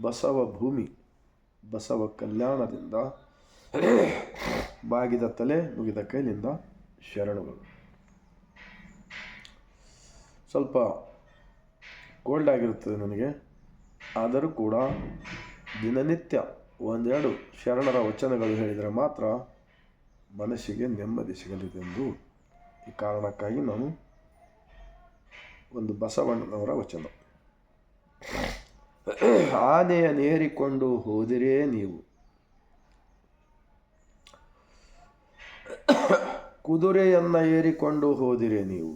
ಬಸವ ಭೂಮಿ, ಬಸವ ಕಲ್ಯಾಣದಿಂದ ಬಾಗಿದ ತಲೆ ಮುಗಿದ ಕೈಲಿಂದ ಶರಣುಗಳು. ಸ್ವಲ್ಪ ಕೋಲ್ಡ್ ಆಗಿರುತ್ತದೆ ನನಗೆ. ಆದರೂ ಕೂಡ ದಿನನಿತ್ಯ ಒಂದೆರಡು ಶರಣರ ವಚನಗಳು ಹೇಳಿದರೆ ಮಾತ್ರ ಮನಸ್ಸಿಗೆ ನೆಮ್ಮದಿ ಸಿಗಲಿದೆಂದು ಈ ಕಾರಣಕ್ಕಾಗಿ ನಾನು ಒಂದು ಬಸವಣ್ಣನವರ ವಚನ. ಆನೆಯ ನೇರಿಕೊಂಡು ಹೋದಿರೇ ನೀವು. ಕುದುರೆಯನ್ನು ಏರಿಕೊಂಡು ಹೋದಿರೆ ನೀವು.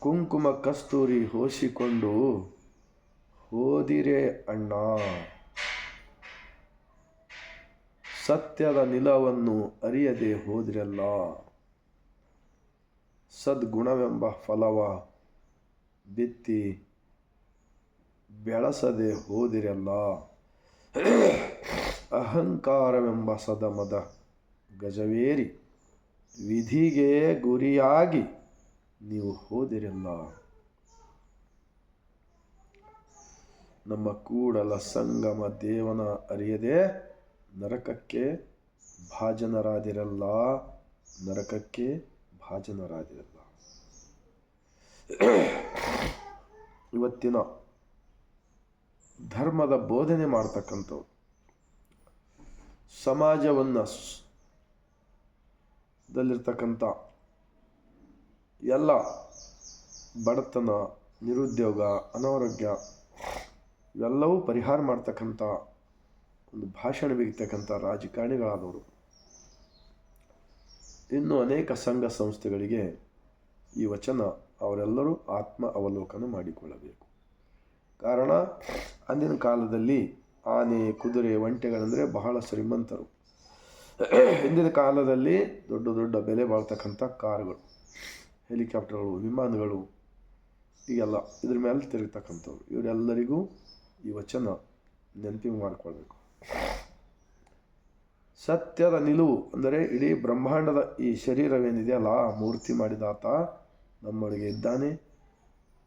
ಕುಂಕುಮ ಕಸ್ತೂರಿ ಹೋಸಿಕೊಂಡು ಹೋದಿರೆ ಅಣ್ಣ. ಸತ್ಯದ ನಿಲವನ್ನು ಅರಿಯದೆ ಹೋದಿರಲ್ಲ ಸದ್ಗುಣವೆಂಬ ಫಲವ ಬಿತ್ತಿ ಬೆಳೆಸದೆ ಹೋದಿರಲ್ಲ. ಅಹಂಕಾರವೆಂಬ ಸದಮದ ಗಜವೇರಿ, ವಿಧಿಗೆ ಗುರಿಯಾಗಿ ನೀವು ಹೋದಿರಲ್ಲ. ನಮ್ಮ ಕೂಡಲ ಸಂಗಮ ದೇವನ ಅರಿಯದೆ ನರಕಕ್ಕೆ ಭಾಜನರಾದಿರಲ್ಲ ನರಕಕ್ಕೆ ಭಾಜನರಾದಿರಲ್ಲ. ಇವತ್ತಿನ ಧರ್ಮದ ಬೋಧನೆ ಮಾಡ್ತಕ್ಕಂಥವ್ರು. ಸಮಾಜವನ್ನು ದಲ್ಲಿರ್ತಕ್ಕಂಥ ಎಲ್ಲ ಬಡತನ, ನಿರುದ್ಯೋಗ, ಅನಾರೋಗ್ಯ ಇವೆಲ್ಲವೂ ಪರಿಹಾರ ಮಾಡ್ತಕ್ಕಂಥ ಒಂದು ಭಾಷಣ ಬೀಗತಕ್ಕಂಥ ರಾಜಕಾರಣಿಗಳಾದವರು. ಇನ್ನು ಅನೇಕ ಸಂಘ ಸಂಸ್ಥೆಗಳಿಗೆ ಈ ವಚನ ಅವರೆಲ್ಲರೂ ಆತ್ಮ ಅವಲೋಕನ ಮಾಡಿಕೊಳ್ಳಬೇಕು. ಕಾರಣ ಅಂದಿನ ಕಾಲದಲ್ಲಿ ಆನೆ, ಕುದುರೆ, ಒಂಟೆಗಳಂದರೆ ಬಹಳ ಶ್ರೀಮಂತರು. ಹಿಂದಿನ ಕಾಲದಲ್ಲಿ ದೊಡ್ಡ ದೊಡ್ಡ ಬೆಲೆ ಬಾಳ್ತಕ್ಕಂಥ ಕಾರುಗಳು, ಹೆಲಿಕಾಪ್ಟರ್ಗಳು, ವಿಮಾನಗಳು, ಈಗೆಲ್ಲ ಇದ್ರ ಮೇಲೆ ತಿರುಗ್ತಕ್ಕಂಥವ್ರು. ಇವರೆಲ್ಲರಿಗೂ ಈ ವಚನ ನೆನಪಿಗೆ ಮಾಡಿಕೊಳ್ಬೇಕು. ಸತ್ಯದ ನಿಲುವು ಅಂದರೆ ಇಡೀ ಬ್ರಹ್ಮಾಂಡದ ಈ ಶರೀರವೇನಿದೆಯಲ್ಲ ಮೂರ್ತಿ ಮಾಡಿದಾತ ನಮ್ಮೊಳಗೆ ಇದ್ದಾನೆ.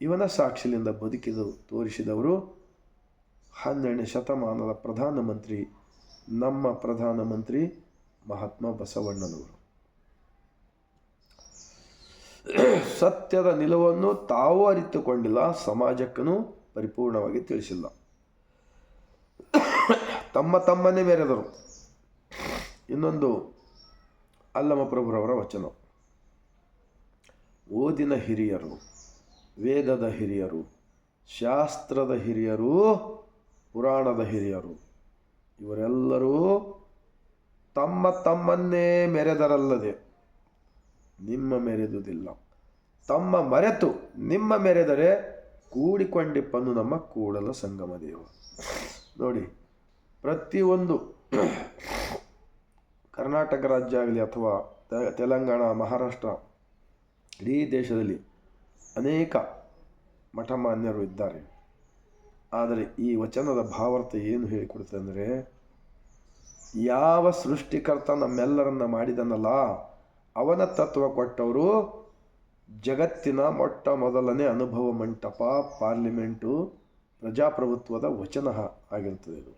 ಇವನ ಸಾಕ್ಷಿಲಿಂದ ಬದುಕಿದು ತೋರಿಸಿದವರು ಹನ್ನೆರಡನೇ ಶತಮಾನದ ಪ್ರಧಾನಮಂತ್ರಿ, ನಮ್ಮ ಪ್ರಧಾನಮಂತ್ರಿ ಮಹಾತ್ಮ ಬಸವಣ್ಣನವರು. ಸತ್ಯದ ನಿಲುವನ್ನು ತಾವು ಅರಿತುಕೊಂಡಿಲ್ಲ ಸಮಾಜಕ್ಕೂ ಪರಿಪೂರ್ಣವಾಗಿ ತಿಳಿಸಿಲ್ಲ. ತಮ್ಮ ತಮ್ಮನೇ ಮೆರೆದರು. ಇನ್ನೊಂದು ಅಲ್ಲಮ ಪ್ರಭುರವರ ವಚನ. ಓದಿನ ಹಿರಿಯರು ವೇದದ ಹಿರಿಯರು, ಶಾಸ್ತ್ರದ ಹಿರಿಯರು, ಪುರಾಣದ ಹಿರಿಯರು. ಇವರೆಲ್ಲರೂ ತಮ್ಮ ತಮ್ಮನ್ನೇ ಮೆರೆದರಲ್ಲದೆ ನಿಮ್ಮ ಮೆರೆದುದಿಲ್ಲ. ತಮ್ಮ ಮರೆತು ನಿಮ್ಮ ಮೆರೆದರೆ ಕೂಡಿಕೊಂಡಿಪ್ಪನು ನಮ್ಮ ಕೂಡಲ ಸಂಗಮ ದೇವ. ನೋಡಿ, ಪ್ರತಿಯೊಂದು ಕರ್ನಾಟಕ ರಾಜ್ಯ ಆಗಲಿ ಅಥವಾ ತೆಲಂಗಾಣ, ಮಹಾರಾಷ್ಟ್ರ, ಇಡೀ ದೇಶದಲ್ಲಿ ಅನೇಕ ಮಠಮಾನ್ಯರು ಇದ್ದಾರೆ. ಆದರೆ ಈ ವಚನದ ಭಾವಾರ್ಥ ಏನು ಹೇಳಿಕೊಡುತ್ತೆ ಅಂದರೆ, ಯಾವ ಸೃಷ್ಟಿಕರ್ತ ನಮ್ಮೆಲ್ಲರನ್ನ ಮಾಡಿದನಲ್ಲ, ಅವನ ತತ್ವ ಕೊಟ್ಟವರು ಜಗತ್ತಿನ ಮೊಟ್ಟ ಮೊದಲನೇ ಅನುಭವ ಮಂಟಪ, ಪಾರ್ಲಿಮೆಂಟು, ಪ್ರಜಾಪ್ರಭುತ್ವದ ವಚನ ಆಗಿರುತ್ತದೆ ಇದು.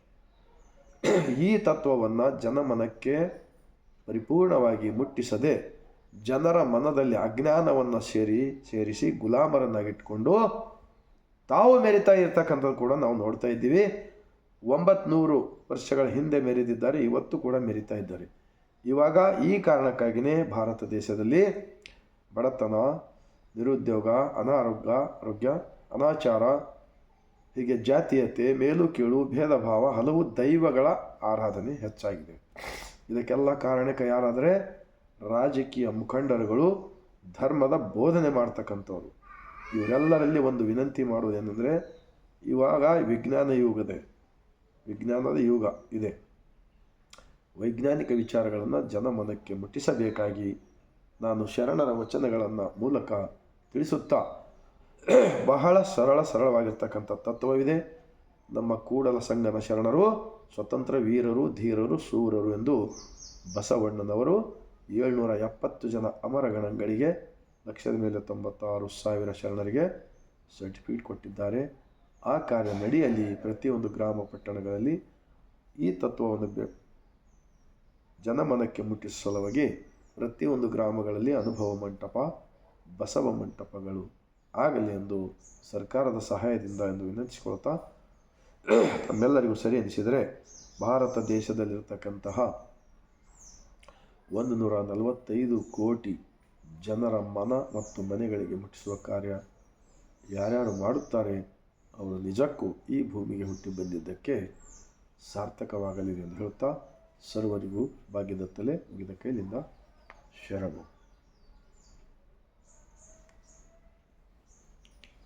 ಈ ತತ್ವವನ್ನು ಜನಮನಕ್ಕೆ ಪರಿಪೂರ್ಣವಾಗಿ ಮುಟ್ಟಿಸದೆ ಜನರ ಮನದಲ್ಲಿ ಅಜ್ಞಾನವನ್ನು ಸೇರಿ, ಸೇರಿಸಿ ಗುಲಾಮರನ್ನಾಗಿಟ್ಕೊಂಡು ತಾವು ಮೆರಿತಾ ಇರ್ತಕ್ಕಂಥದ್ದು ಕೂಡ ನಾವು ನೋಡ್ತಾ ಇದ್ದೀವಿ. ಒಂಬತ್ನೂರು ವರ್ಷಗಳ ಹಿಂದೆ ಮೆರೆದಿದ್ದಾರೆ, ಇವತ್ತು ಕೂಡ ಮೆರಿತಾ ಇದ್ದಾರೆ. ಇವಾಗ ಈ ಕಾರಣಕ್ಕಾಗಿಯೇ ಭಾರತ ದೇಶದಲ್ಲಿ ಬಡತನ, ನಿರುದ್ಯೋಗ, ಅನಾರೋಗ್ಯ, ಆರೋಗ್ಯ, ಅನಾಚಾರ, ಹೀಗೆ ಜಾತೀಯತೆ, ಮೇಲು ಕೀಳು ಭೇದ ಭಾವ ಹಲವು ದೈವಗಳ ಆರಾಧನೆ ಹೆಚ್ಚಾಗಿದೆ. ಇದಕ್ಕೆಲ್ಲ ಕಾರಣಕ್ಕೆ ಯಾರಾದರೆ ರಾಜಕೀಯ ಮುಖಂಡರುಗಳು ಧರ್ಮದ ಬೋಧನೆ ಮಾಡ್ತಕ್ಕಂಥವ್ರು. ಇವರೆಲ್ಲರಲ್ಲಿ ಒಂದು ವಿನಂತಿ ಮಾಡುವುದೇನೆಂದರೆ ಇವಾಗ ವಿಜ್ಞಾನ ಯುಗದೆ ವಿಜ್ಞಾನದ ಯುಗ ಇದೆ. ವೈಜ್ಞಾನಿಕ ವಿಚಾರಗಳನ್ನು ಜನಮನಕ್ಕೆ ಮುಟ್ಟಿಸಬೇಕಾಗಿ ನಾನು ಶರಣರ ವಚನಗಳನ್ನು ಮೂಲಕ ತಿಳಿಸುತ್ತಾ, ಬಹಳ ಸರಳ ಸರಳವಾಗಿರ್ತಕ್ಕಂಥ ತತ್ವವಿದೆ. ನಮ್ಮ ಕೂಡಲ ಸಂಗನ ಶರಣರು, ಸ್ವತಂತ್ರ ವೀರರು, ಧೀರರು ಶೂರರು ಎಂದು ಬಸವಣ್ಣನವರು ಏಳ್ನೂರ ಎಪ್ಪತ್ತು ಜನ ಅಮರಗಣಗಳಿಗೆ ಲಕ್ಷದ ಮೇಲೆ ತೊಂಬತ್ತಾರು ಸಾವಿರ ಶರಣರಿಗೆ ಸರ್ಟಿಫಿಕೇಟ್ ಕೊಟ್ಟಿದ್ದಾರೆ. ಆ ಕಾರ್ಯ ನಡೆಯಲಿ ಪ್ರತಿಯೊಂದು ಗ್ರಾಮ ಪಟ್ಟಣಗಳಲ್ಲಿ ಈ ತತ್ವವನ್ನು ಜನಮನಕ್ಕೆ ಮುಟ್ಟಿಸುವ ಸಲುವಾಗಿ ಪ್ರತಿಯೊಂದು ಗ್ರಾಮಗಳಲ್ಲಿ ಅನುಭವ ಮಂಟಪ, ಬಸವ ಮಂಟಪಗಳು ಆಗಲಿ ಎಂದು ಸರ್ಕಾರದ ಸಹಾಯದಿಂದ ಎಂದು ವಿನಂತಿಸಿಕೊಳ್ತಾ ನಮ್ಮೆಲ್ಲರಿಗೂ ಸರಿ ಎನಿಸಿದರೆ ಭಾರತ ದೇಶದಲ್ಲಿರ್ತಕ್ಕಂತಹ ಒಂದು ನೂರ ನಲವತ್ತೈದು ಕೋಟಿ ಜನರ ಮನ ಮತ್ತು ಮನೆಗಳಿಗೆ ಮುಟ್ಟಿಸುವ ಕಾರ್ಯ ಯಾರ್ಯಾರು ಮಾಡುತ್ತಾರೆ, ಅವರು ನಿಜಕ್ಕೂ ಈ ಭೂಮಿಗೆ ಹುಟ್ಟಿ ಬಂದಿದ್ದಕ್ಕೆ ಸಾರ್ಥಕವಾಗಲಿದೆ ಎಂದು ಹೇಳುತ್ತಾ ಸರ್ವರಿಗೂ ಭಾಗ್ಯದತ್ತಲೇ ಮುಗಿದ ಕೈಲಿಂದ ಶರಣು.